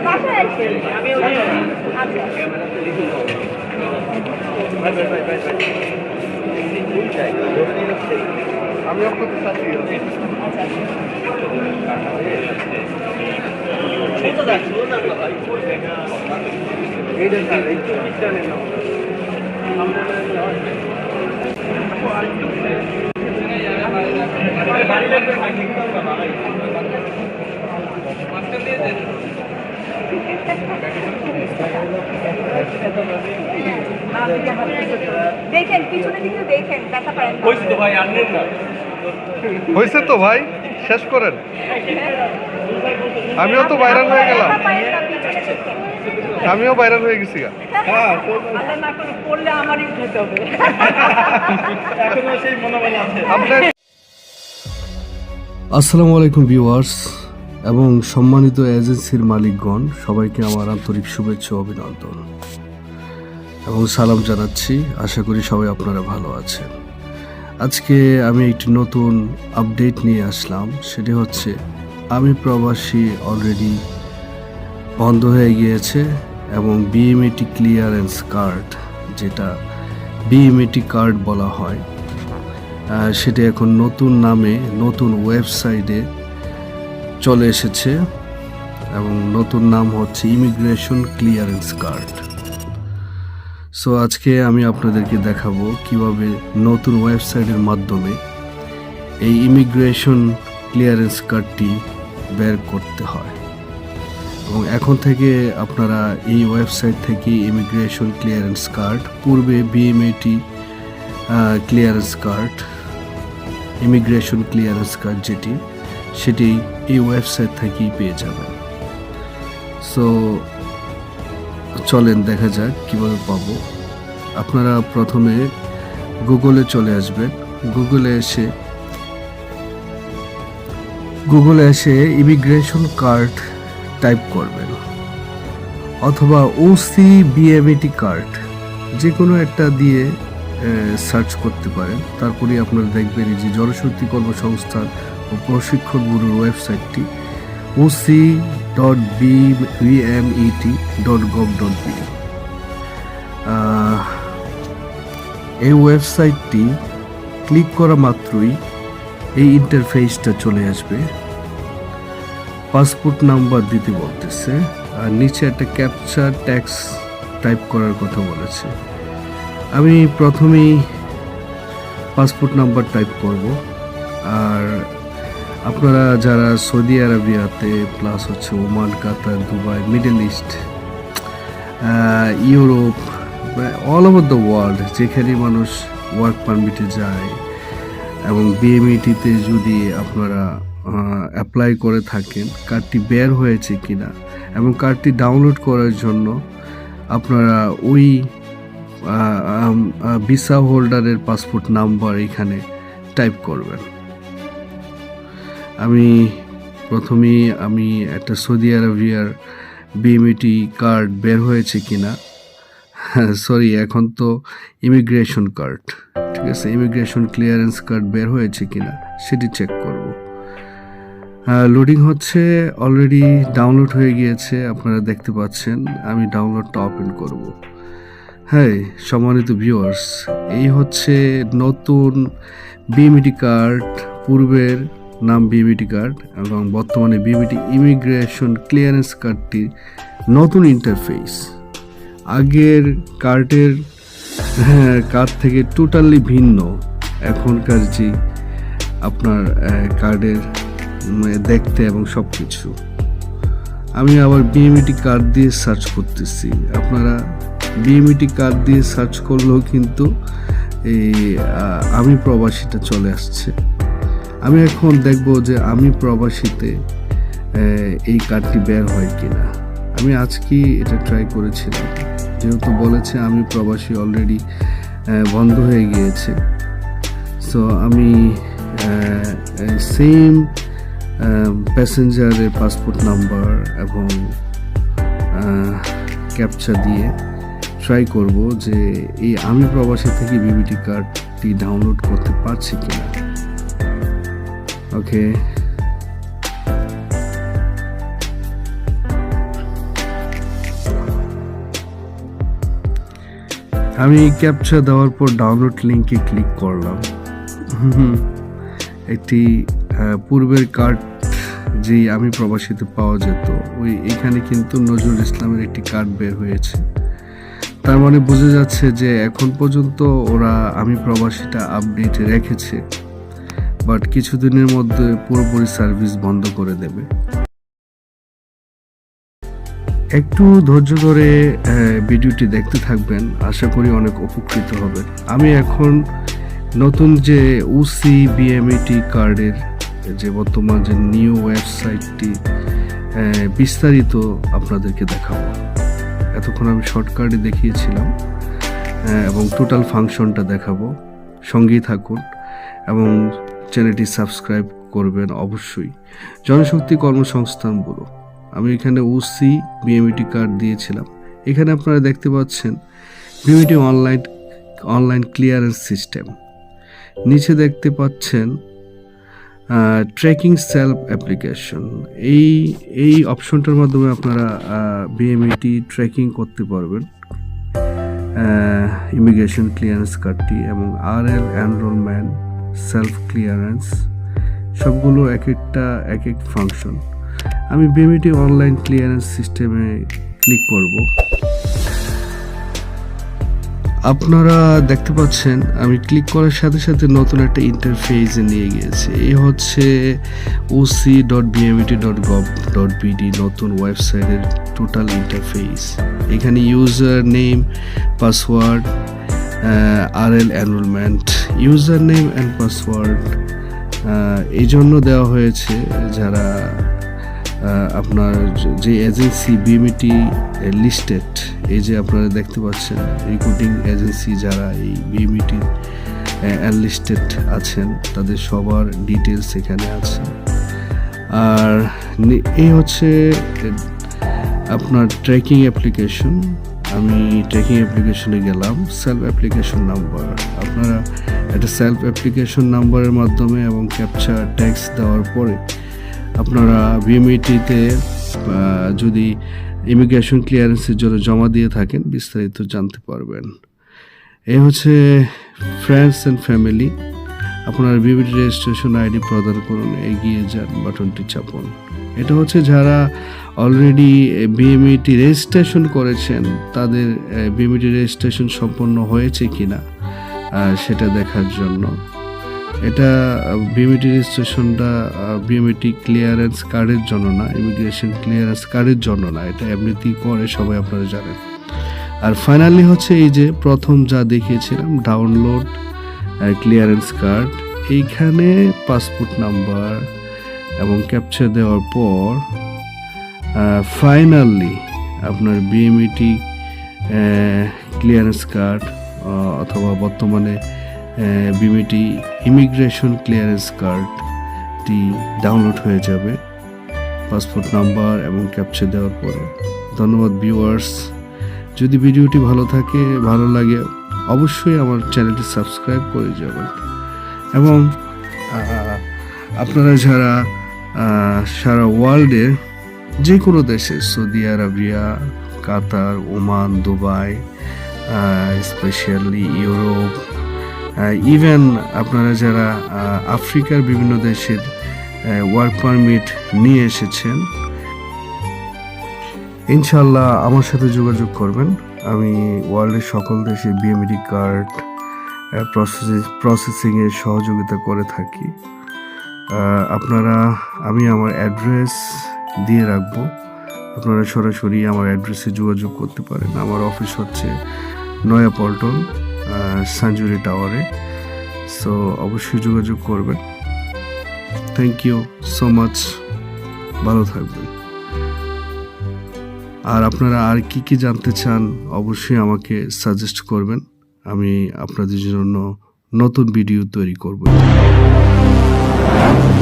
বাসায় আসছি আচ্ছা আমি আপনাদের সাথে এইটা এই তো এইটা নিলাম দেখেন পিছনে দিকে দেখেন দেখা পারেন হয়েছে তো ভাই শেষ করেন। আমিও তো ভাইরাল হয়ে গেলাম। আমিও ভাইরাল হয়ে গেছি আপনার আসসালামু আলাইকুম ভিউয়ার্স। এবং সম্মানিত এজেন্সির মালিকগণ, সবাইকে আমার আন্তরিক শুভেচ্ছা অভিনন্দন। এবং সালাম জানাচ্ছি, আশা করি সবাই আপনারা ভালো আছেন। আজকে আমি একটি নতুন আপডেট নিয়ে আসলাম, সেটি হচ্ছে আমি প্রবাসী অলরেডি বন্ধ হয়ে গিয়েছে এবং বিএমএটি ক্লিয়ারেন্স কার্ড যেটা বিএমএটি কার্ড বলা হয় সেটি এখন নতুন নামে, নতুন ওয়েবসাইটে চলে এসেছে এবং নতুন নাম হচ্ছে ইমিগ্রেশন ক্লিয়ারেন্স কার্ড সো আজকে আমি আপনাদেরকে দেখাবো কীভাবে নতুন ওয়েবসাইটের মাধ্যমে এই ইমিগ্রেশন ক্লিয়ারেন্স কার্ডটি বের করতে হয়। এবং এখন থেকে আপনারা এই ওয়েবসাইট থেকে ইমিগ্রেশন ক্লিয়ারেন্স কার্ড পূর্বে BMET clearance card immigration clearance card যেটি, সেটি এই ওয়েবসাইট থেকেই পেয়ে যাবেন। সো চলেন দেখা যাক কীভাবে পাবো। আপনারা প্রথমে গুগলে চলে আসবেন। গুগলে এসে গুগলে এসে ইমিগ্রেশন কার্ড টাইপ করবেন। অথবা ওসি বিএমএটি কার্ড যে কোনো একটা দিয়ে সার্চ করতে পারেন। তারপরে আপনারা দেখবেন যে জনশক্তি কর্মসংস্থান ও প্রশিক্ষণ ব্যুরোর ওয়েবসাইটটি OC dot BMET dot gov dot B এই ওয়েবসাইটটি ক্লিক করা মাত্রই এই ইন্টারফেসটা চলে আসবে। পাসপোর্ট নাম্বার দিতে বলতেছে, আর নিচে একটা ক্যাপচার ট্যাক্স টাইপ করার কথা বলেছে। আমি প্রথমেই পাসপোর্ট নাম্বার টাইপ করব, আর আপনারা যারা সৌদি আরবিয়াতে প্লাস হচ্ছে Oman, Qatar, Dubai middle east Europe all over the world যেখানে মানুষ ওয়ার্ক পারমিটে যায়, এবং বিএমইটিতে যদি আপনারা অ্যাপ্লাই করে থাকেন কার্ডটি বের হয়েছে কি না এবং কার্ডটি ডাউনলোড করার জন্য আপনারা ওই ভিসা হোল্ডারের পাসপোর্ট নাম্বার এখানে টাইপ করবেন। আমি প্রথমে আমি একটা সৌদি আরবিয়ার বিএমইটি কার্ড বের হয়েছে কিনা। সরি এখন তো ইমিগ্রেশন কার্ড ঠিক আছে? ইমিগ্রেশন ক্লিয়ারেন্স কার্ড বের হয়েছে কিনা সেটি চেক করব। লোডিং হচ্ছে অলরেডি ডাউনলোড হয়ে গিয়েছে, আপনারা দেখতে পাচ্ছেন, আমি ডাউনলোডটা ওপেন করব। হ্যাঁ সম্মানিত ভিউয়ার্স এই হচ্ছে নতুন বিএমইটি কার্ড পূর্বের নাম বিএমইটি কার্ড এবং বর্তমানে বিএমইটি ইমিগ্রেশন ক্লিয়ারেন্স কার্ডটির নতুন ইন্টারফেস আগের কার্ডের হ্যাঁ, কার্ড থেকে টোটালি ভিন্ন। এখনকার যে আপনার কার্ডের দেখতে এবং সব কিছু আমি আবার বিএমইটি কার্ড দিয়ে সার্চ করতেছি। আপনারা বিএমইটি কার্ড দিয়ে সার্চ করলেও কিন্তু এই আমি প্রবাসীটা চলে আসছে। আমি এখন দেখব যে আমি প্রবাসীতে এই কার্ডটি বের হয় কিনা। আমি আজকেই এটা ট্রাই করেছিলাম। যেহেতু বলেছে আমি প্রবাসী অলরেডি বন্ধ হয়ে গিয়েছে। সো আমি সেম প্যাসেঞ্জারের পাসপোর্ট নাম্বার এবং ক্যাপচা দিয়ে ট্রাই করব যে এই আমি প্রবাসী থেকে বিবিটি কার্ডটি ডাউনলোড করতে পারছি কিনা। Okay. আমি ক্যাপচা দেওয়ার পর ডাউনলোড লিঙ্কে ক্লিক করলাম। একটি পূর্বের কার্ড যে আমি প্রবাসীতে পাওয়া যেত, ওই এখানে কিন্তু নজরুল ইসলামের একটি কার্ড বের হয়েছে। তার মানে বোঝা যাচ্ছে যে এখন পর্যন্ত ওরা আমি প্রবাসীটা আপডেটে রেখেছে। বাট কিছুদিনের মধ্যে পুরোপুরি সার্ভিস বন্ধ করে দেবে। একটু ধৈর্য ধরে ভিডিওটি দেখতে থাকবেন। আশা করি অনেক উপকৃত হবেন। আমি এখন নতুন যে উসি বিএমইটি কার্ডের যে বর্তমান যে নিউ ওয়েবসাইটটি বিস্তারিত আপনাদেরকে দেখাবো। এতক্ষণ আমি শর্টকাটে দেখিয়েছিলাম এবং টোটাল ফাংশনটা দেখাবো। সঙ্গেই থাকুন, এবং চ্যানেলটি সাবস্ক্রাইব করবেন অবশ্যই। জনশক্তি কর্মসংস্থান ব্যুরো। আমি এখানে ওসি বিএমইটি কার্ড দিয়েছিলাম। এখানে আপনারা দেখতে পাচ্ছেন BMET online online clearance system নিচে দেখতে পাচ্ছেন ট্র্যাকিং সেলফ অ্যাপ্লিকেশন এই এই অপশনটার মাধ্যমে আপনারা বিএমইটি ট্র্যাকিং করতে পারবেন। ইমিগ্রেশন ক্লিয়ারেন্স কার্ডটি এবং R L enrolment self clearance সবগুলো এক একটা, এক এক ফাংশন আমি বিএমইটি অনলাইন ক্লিয়ারেন্স সিস্টেমে ক্লিক করব। আপনারা দেখতে পাচ্ছেন, আমি ক্লিক করার সাথে সাথে নতুন একটা ইন্টারফেসে নিয়ে গিয়েছে। এই হচ্ছে OC dot BMET dot gov dot BD নতুন ওয়েবসাইটের টোটাল ইন্টারফেস এখানে user name password R L user name and password এই জন্য দেওয়া হয়েছে যারা আপনার যে এজেন্সি বিএমইটি লিস্টেড এই যে আপনারা দেখতে পাচ্ছেন রিক্রুটিং এজেন্সি যারা এই বিএমইটি লিস্টেড আছেন, তাদের সবার ডিটেলস এখানে আছে। আর এই হচ্ছে আপনার ট্র্যাকিং অ্যাপ্লিকেশন আমি ট্র্যাকিং অ্যাপ্লিকেশনে গেলাম সেলফ অ্যাপ্লিকেশন নাম্বার আপনারা একটা সেলফ অ্যাপ্লিকেশন নাম্বারের মাধ্যমে এবং ক্যাপচার ট্যাক্স দেওয়ার পরে আপনারা বিএমইটিতে যদি ইমিগ্রেশন ক্লিয়ারেন্সের জন্য জমা দিয়ে থাকেন, বিস্তারিত জানতে পারবেন। এই হচ্ছে ফ্রেন্ডস অ্যান্ড ফ্যামিলি আপনার বিএমইটি রেজিস্ট্রেশন আইডি প্রদান করুন, এগিয়ে যান বাটনটি চাপুন। এটা হচ্ছে যারা অলরেডি বিএমইটি রেজিস্ট্রেশন করেছেন, তাদের বিএমইটি রেজিস্ট্রেশন সম্পন্ন হয়েছে কি না সেটা দেখার জন্য। এটা বিএমইটি রেজিস্ট্রেশনটা বিএমইটি ক্লিয়ারেন্স কার্ডের জন্য না ইমিগ্রেশন ক্লিয়ারেন্স কার্ডের জন্য না, এটা এমনিতেই করে সবাই আপনারা জানেন। আর ফাইনালি হচ্ছে এই যে প্রথম যা দেখিয়েছিলাম ডাউনলোড ক্লিয়ারেন্স কার্ড এইখানে পাসপোর্ট নাম্বার এবং ক্যাপচার দেওয়ার পর ফাইনালি আপনার বিএমইটি ক্লিয়ারেন্স কার্ড অথবা বর্তমানে বিএমইটি ইমিগ্রেশন ক্লিয়ারেন্স কার্ডটি ডাউনলোড হয়ে যাবে পাসপোর্ট নাম্বার এবং ক্যাপচার দেওয়ার পরে। ধন্যবাদ ভিউয়ার্স যদি ভিডিওটি ভালো থাকে, ভালো লাগে, অবশ্যই আমার চ্যানেলটি সাবস্ক্রাইব করে যাবেন। এবং আপনারা যারা সারা ওয়ার্ল্ডের যে কোনো দেশে, Saudi Arabia, Qatar, Oman, Dubai specially Europe even আপনারা যারা আফ্রিকার বিভিন্ন দেশের ওয়ার্ক পারমিট নিয়ে এসেছেন ইনশাল্লাহ আমার সাথে যোগাযোগ করবেন। আমি ওয়ার্ল্ডের সকল দেশে বিএমডি কার্ড প্রসেস প্রসেসিংয়ের সহযোগিতা করে থাকি। আপনারা, আমি আমার অ্যাড্রেস দিয়ে রাখব। আপনারা সরাসরি আমার অ্যাড্রেসে যোগাযোগ করতে পারেন। আমার অফিস হচ্ছে নয়া পল্টন সাঞ্জুরি টাওয়ারে সো অবশ্যই যোগাযোগ করবেন। থ্যাংক ইউ সো মাচ ভালো থাকবেন। আর আপনারা আর কি কি জানতে চান, অবশ্যই আমাকে সাজেস্ট করবেন। আমি আপনাদের জন্য নতুন ভিডিও তৈরি করব। Thank you.